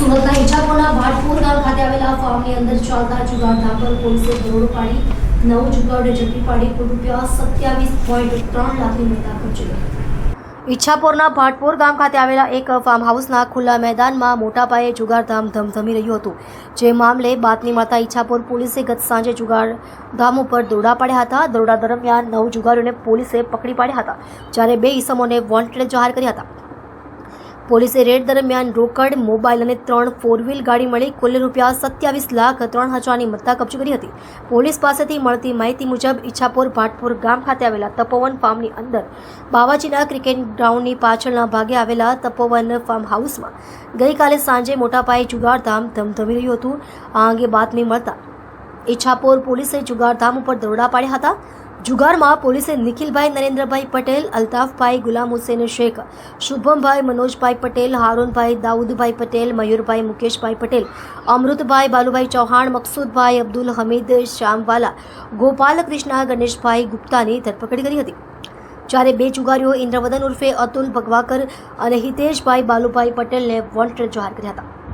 સુરતના ઈજાપુરના વાટપુર ગામ ખાતે આવેલા ફાર્મની અંદર ચાલતા જુગાર પર પોલીસે દરોડો પાડી, નવ જુગારને ઝડપી પાડી કુલ રૂપિયા સત્યાવીસ પોઈન્ટ ત્રણ લાખની મુદ્દા કબજે ઈચ્છાપોરના ભાટપુર ગામ ખાતે આવેલા એક ફાર્મ હાઉસના ખુલ્લા મેદાનમાં મોટા પાયે જુગારધામ ધમધમી રહ્યું હતું. જે મામલે બાતમી મળતા ઈચ્છાપોર પોલીસે ગત સાંજે જુગારધામ ઉપર દોરડા પાડ્યા હતા. દરોડા દરમિયાન નવ જુગારીઓને પોલીસે પકડી પાડ્યા હતા, જ્યારે બે ઈસમોને વોન્ટેડ જાહેર કર્યા હતા. પોલીસે રેડ દરમિયાન રોકડ, મોબાઈલ અને ત્રણ ફોર વ્હીલ ગાડી મળી કુલ રૂપિયા સત્યાવીસ લાખ ત્રણ હજારની મત્તા કબજે કરી હતી. પોલીસ પાસેથી મળતી માહિતી મુજબ ઈચ્છાપુર ભાટપુર ગામ ખાતે આવેલા તપોવન ફાર્મની અંદર બાવાજીના ક્રિકેટ ગ્રાઉન્ડની પાછળના ભાગે આવેલા તપોવન ફાર્મ હાઉસમાં ગઈકાલે સાંજે મોટા પાયે જુગારધામ ધમધમી રહ્યું હતું. આ અંગે બાતમી મળતા ઈચ્છાપુર પોલીસે જુગારધામ ઉપર દરોડા પાડ્યા હતા. જુગારમાં પોલીસે નિખિલભાઈ નરેન્દ્રભાઈ પટેલ, અલ્તાફભાઈ ગુલામ હુસેન શેખ, શુભમભાઈ મનોજભાઈ પટેલ, હારૂનભાઈ દાઉદભાઈ પટેલ, મયુરભાઈ મુકેશભાઈ પટેલ, અમૃતભાઈ બાલુભાઈ ચૌહાણ, મકસૂદભાઈ અબ્દુલ હમીદ શ્યામવાલા, ગોપાલકૃષ્ણ ગણેશભાઈ ગુપ્તાની ધરપકડ કરી હતી. જ્યારે બે જુગારીઓ ઇન્દ્રવદન ઉર્ફે અતુલ ભગવાકર અને હિતેશભાઈ બાલુભાઈ પટેલને વોન્ટેડ જાહેર કર્યા હતા.